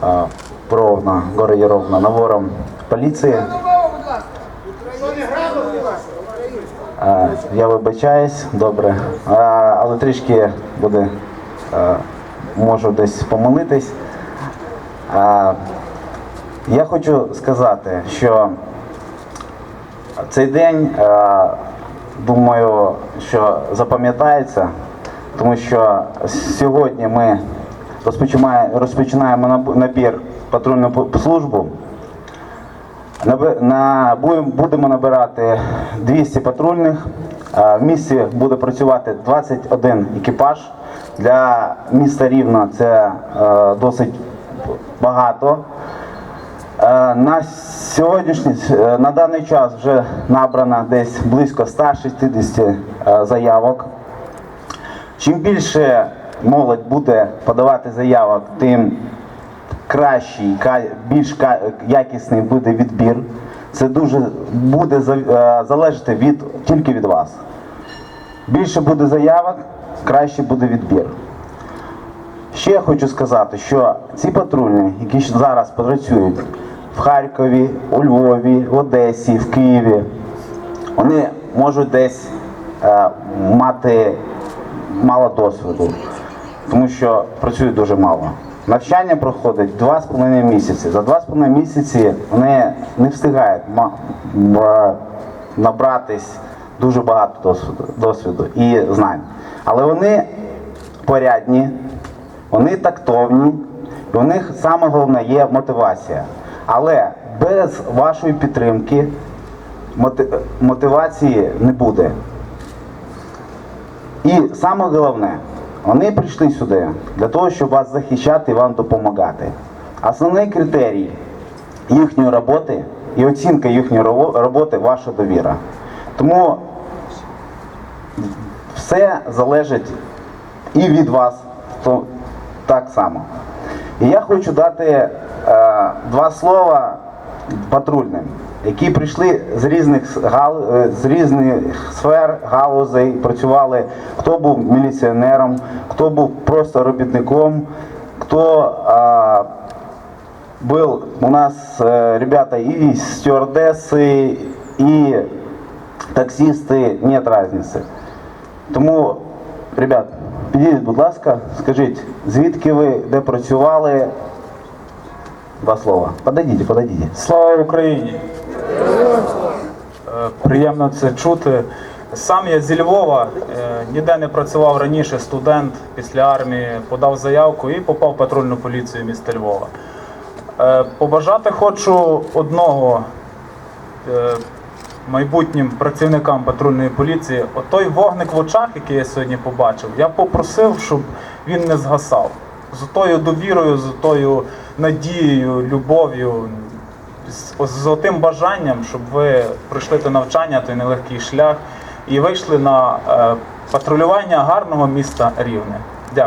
а, Ровно, городе Ровно, набором поліції. Я вибачаюсь, добре. Але трішки буде, можу десь помилитись. Я хочу сказати, що цей день, думаю, що запам'ятається, тому що сьогодні ми розпочинаємо, набір патрульну службу. Будемо набирати 200 патрульних. В місті буде працювати 21 екіпаж. Для міста Рівно це е, досить багато. Е, На сьогоднішній е, на даний час вже набрано десь близько 160 е, заявок. Чим більше молодь буде подавати заявок, тим кращий, більш якісний буде відбір. Це дуже буде е, залежати від тільки від вас. Більше буде заявок, краще буде відбір. Ще я хочу сказати, що ці патрульні, які зараз працюють в Харкові, у Львові, в Одесі, в Києві, вони можуть десь е, мати мало досвіду, тому що працюють дуже мало. Навчання проходить 2,5 місяці. За 2,5 місяці вони не встигають набратись дуже багато досвіду, досвіду і знань. Але вони порядні, вони тактовні, і у них саме головне є мотивація. Але без вашої підтримки мотивації не буде. І саме головне, вони прийшли сюди для того, щоб вас захищати і вам допомагати. Основний критерій їхньої роботи і оцінка їхньої роботи ваша довіра. Тому все залежить і від вас то, так само. І я хочу дати е, два слова патрульним, які прийшли з різних с- гал, е, з різних сфер, галузей, працювали, хто був міліціонером, хто був просто робітником, хто е, был у нас э, ребята и стюардессы, и таксисти, нет разницы. Тому, ребят, підійдіть, будь ласка, скажіть, звідки ви, де працювали? Два слова. Подойдіть, подойдіть. Слава Україні! Е, Приємно це чути. Сам я зі Львова, е, ніде не працював раніше, студент після армії подав заявку і попав в патрульну поліцію міста Львова. Е, Побажати хочу одного майбутнім працівникам патрульної поліції. Отой вогник в очах, який я сьогодні побачив, я попросив, щоб він не згасав. З тою довірою, з тою надією, любов'ю, з, з тим бажанням, щоб ви пройшли те навчання, той нелегкий шлях і вийшли на е, патрулювання гарного міста Рівне. Дякую.